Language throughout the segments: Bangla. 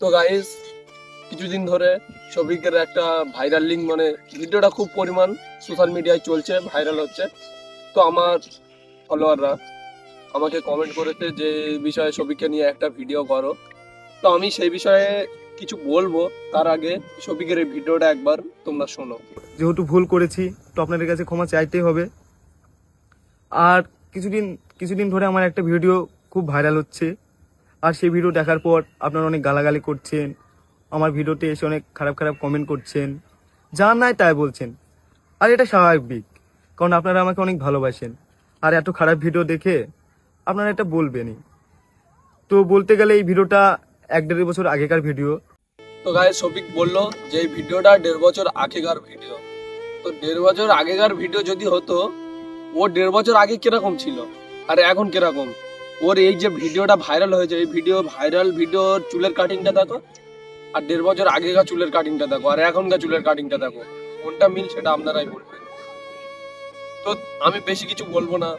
তো গাইস কিছুদিন ধরে শফিকের একটা ভাইরাল লিঙ্ক মানে ভিডিওটা খুব পরিমাণ সোশ্যাল মিডিয়ায় চলছে ভাইরাল হচ্ছে। তো আমার ফলোয়াররা আমাকে কমেন্ট করেছে যে বিষয়ে শফিককে নিয়ে একটা ভিডিও করো। তো আমি সেই বিষয়ে কিছু বলব, তার আগে শফিকের এই ভিডিওটা একবার তোমরা শোনো। যেহেতু ভুল করেছি, তো আপনাদের কাছে ক্ষমা চাইতেই হবে। আর কিছুদিন কিছুদিন ধরে আমার একটা ভিডিও খুব ভাইরাল হচ্ছে। আর সেই ভিডিও দেখার পর আপনারা অনেক গালাগালি করছেন, আমার ভিডিওতে এসে অনেক খারাপ খারাপ কমেন্ট করছেন যা নাই তাই বলছেন। আর এটা স্বাভাবিক, কারণ আপনারা আমাকে অনেক ভালোবাসেন। আর এত খারাপ ভিডিও দেখে আপনারা এটা বলবেনই। তো বলতে গেলে এই ভিডিওটা এক দেড় বছর আগেকার ভিডিও তো গায়ে শফিক বলল যে এই ভিডিওটা দেড় বছর আগেকার ভিডিও তো দেড় বছর আগেকার ভিডিও যদি হতো, ও দেড় বছর আগে কীরকম ছিল? আর এখন কীরকম? ওর এই যে ভিডিওটা ভাইরাল হয়েছে, এই ভিডিও ভাইরাল ভিডিওর চুলের কাটিংটা দেখো। আর দেড় বছর আগেকার চুলের কাটিংটা দেখো, আর এখনকার চুলের কাটিংটা দেখো। কোনটা মিল সেটা আপনারাই বলবেন। তো আমি বেশি কিছু বলব না।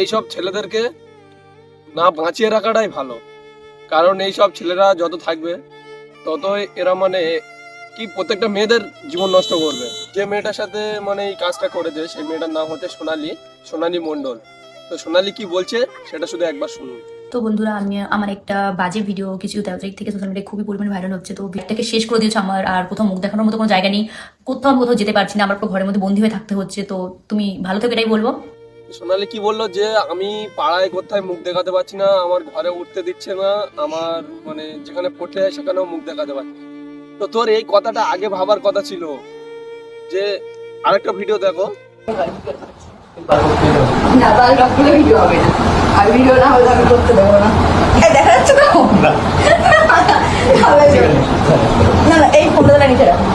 এইসব ছেলেদেরকে না বাঁচিয়ে রাখাটাই ভালো। কারণ এইসব ছেলেরা যত থাকবে, ততই এরা মানে কি প্রত্যেকটা মেয়েদের জীবন নষ্ট করবে। যে মেয়েটার সাথে মানে এই কাজটা করেছে, সেই মেয়েটার নাম হচ্ছে সোনালি সোনালি মণ্ডল। তো সোনালি কি বলছে সেটা শুধু একবার শুনুন। তো বন্ধুরা আমি আমার একটা বাজে ভিডিও কিছু তেরো তারিখ থেকে সোশ্যাল মিডিয়ায় খুবই পরিমাণে ভাইরাল হচ্ছে। তো ভিডিওটাকে শেষ করে দিয়েছে আমার আর কোথাও মুখ দেখানোর মতো কোনো জায়গা নেই। কোথাও আমি কোথাও যেতে পারছি না আমার ঘরের মধ্যে বন্দি হয়ে থাকতে হচ্ছে। তো তুমি ভালো থেকে এটাই বলব। সোনালি কি বলল যে আমি পাড়ায় কোথায় মুখ দেখাতে পারছি না আমার ঘরে উঠতে দিচ্ছে না আমার মানে যেখানে পড়তে যায় সেখানেও মুখ দেখাতে পারছি তো তোর এই কথাটা আগে ভাবার কথা ছিল যে আরেকটা ভিডিও দেখো। না তাহলে সবগুলো ভিডিও হবে না। আর ভিডিও না হলে আমি করতে দেবো না। দেখা যাচ্ছে তো? না। না এই ফোনটা নিচে রাখো।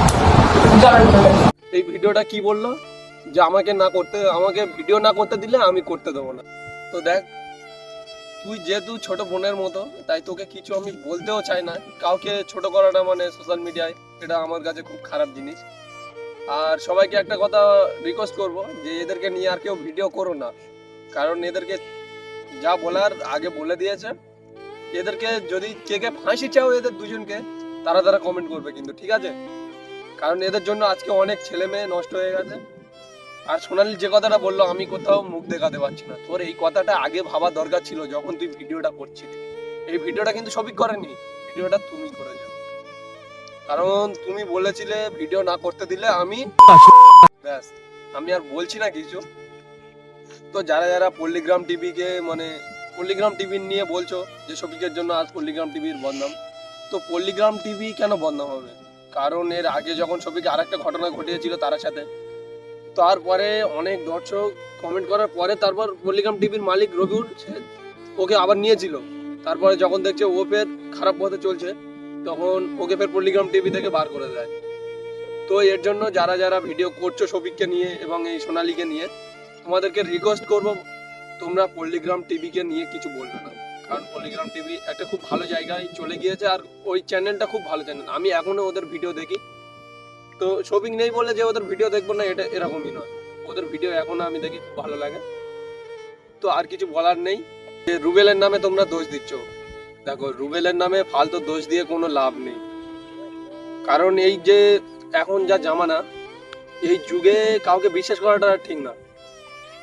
এই ভিডিওটা কি বলল? যে আমাকে না করতে আমাকে ভিডিও না করতে দিলে আমি করতে দেবো না। তো দেখ তুই যেহেতু ছোট বোনের মতো তাই তোকে কিছু আমি বলতেও চাই না। কাউকে ছোট করাটা মানে সোশ্যাল মিডিয়ায় এটা আমার কাছে খুব খারাপ জিনিস। আর সবাইকে একটা কথা রিকোয়েস্ট করব যে এদেরকে নিয়ে আর কেউ ভিডিও করো না। কারণ এদেরকে যা বলার আগে বলে দিয়েছে। এদেরকে যদি কে কে ফাঁসি চাও এদের দুজনকে, তারা তারা কমেন্ট করবে কিন্তু, ঠিক আছে? কারণ এদের জন্য আজকে অনেক ছেলে মেয়ে নষ্ট হয়ে গেছে। আর সোনালি যে কথাটা বলল, আমি কোথাও মুখ দেখাতে পারছি না। তোর এই কথাটা আগে ভাবা দরকার ছিল যখন তুই ভিডিওটা করছিলি। এই ভিডিওটা কিন্তু সবই করেনি। ভিডিওটা তুমি করেছ। কারণ তুমি বলেছিলে ভিডিও না করতে দিলে আমি ব্যাস, আমি আর বলছি না কিছু। তো যারা যারা পল্লিগ্রাম টিভিকে মানে পল্লিগ্রাম টিভি নিয়ে বলছো যে সবিকের জন্য আজ পল্লিগ্রাম টিভির বদনাম, তো পল্লিগ্রাম টিভি কেন বদনাম হবে? কারণ এর আগে যখন সবিকে আরেকটা ঘটনা ঘটিয়েছিল তার সাথে, তারপরে অনেক দর্শক কমেন্ট করার পরে তারপর পল্লিগ্রাম টিভির মালিক রবিউল ওকে আবার নিয়েছিল। তারপরে যখন দেখছে ও ফের খারাপ পথে চলছে তখন ওকে ফের পল্লিগ্রাম টিভি থেকে বার করে দেয়। তো এর জন্য যারা যারা ভিডিও করছ সবিককে নিয়ে এবং এই সোনালীকে নিয়ে, তোমাদেরকে রিকোয়েস্ট করব, তোমরা পল্লিগ্রাম টিভিকে নিয়ে কিছু বলবে না। কারণ পল্লিগ্রাম টিভি একটা খুব ভালো জায়গায় চলে গিয়েছে আর ওই চ্যানেলটা খুব ভালো চ্যানেল আমি এখনও ওদের ভিডিও দেখি। তো শপিং নেই বলে যে ওদের ভিডিও দেখব না, এটা এরকমই নয়। ওদের ভিডিও এখনও আমি দেখি, খুব ভালো লাগে। তো আর কিছু বলার নেই। যে রুবেলের নামে তোমরা দোষ দিচ্ছ। দেখো, রুবেলের নামে ফালতু দোষ দিয়ে কোনো লাভ নেই। কারণ এই যে এখন যা জামানা, এই যুগে কাউকে বিশ্বাস করাটা ঠিক না।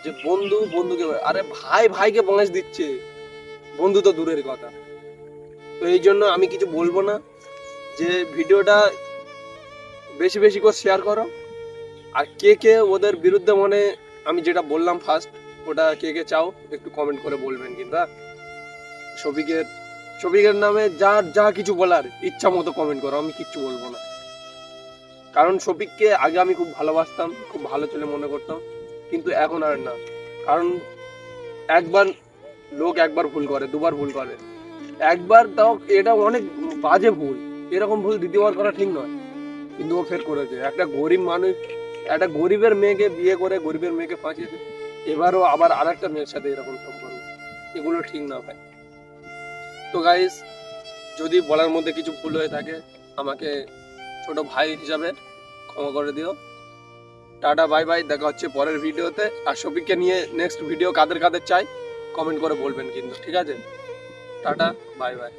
যে বন্ধু বন্ধুকে, আরে ভাই ভাইকে বয়স দিচ্ছে। বন্ধু তো দূরের কথা। তো এই জন্য আমি কিছু বলব না। যে ভিডিওটা বেশি বেশি করে শেয়ার করো। আর কে কে ওদের বিরুদ্ধে মানে আমি যেটা বললাম ফার্স্ট ওটা কে কে চাও, একটু কমেন্ট করে বলবেন কিন্তু হ্যাঁ? শফিকের শফিকের নামে যা যা কিছু বলার ইচ্ছা মতো কমেন্ট করো, আমি কিচ্ছু বলব না। কারণ শফিককে আগে আমি খুব ভালোবাসতাম, খুব ভালো ছেলে মনে করতাম, কিন্তু এখন আর না। কারণ একবার লোক একবার ভুল করে, দুবার ভুল করে। একবার তাও এটা অনেক বাজে ভুল, এরকম ভুল দ্বিতীয়বার করা ঠিক নয়। কিন্তু ও ফের করেছে। একটা গরিব মানুষ, একটা গরিবের মেয়েকে বিয়ে করে গরিবের মেয়েকে ফাঁসিয়েছে, এবারও আবার আর একটা মেয়ের সাথে এরকম সম্পর্ক। এগুলো ঠিক না ভাই। তো গাইস যদি বলার মধ্যে কিছু ভুল হয়ে থাকে, আমাকে ছোট ভাই হিসাবে ক্ষমা করে দিও। টাটা বাই বাই দেখা হচ্ছে পরের ভিডিওতে আর শফিককে নিয়ে নেক্সট ভিডিও কাদের কাদের চাই কমেন্ট করে বলবেন কিন্তু, ঠিক আছে? Tata bye bye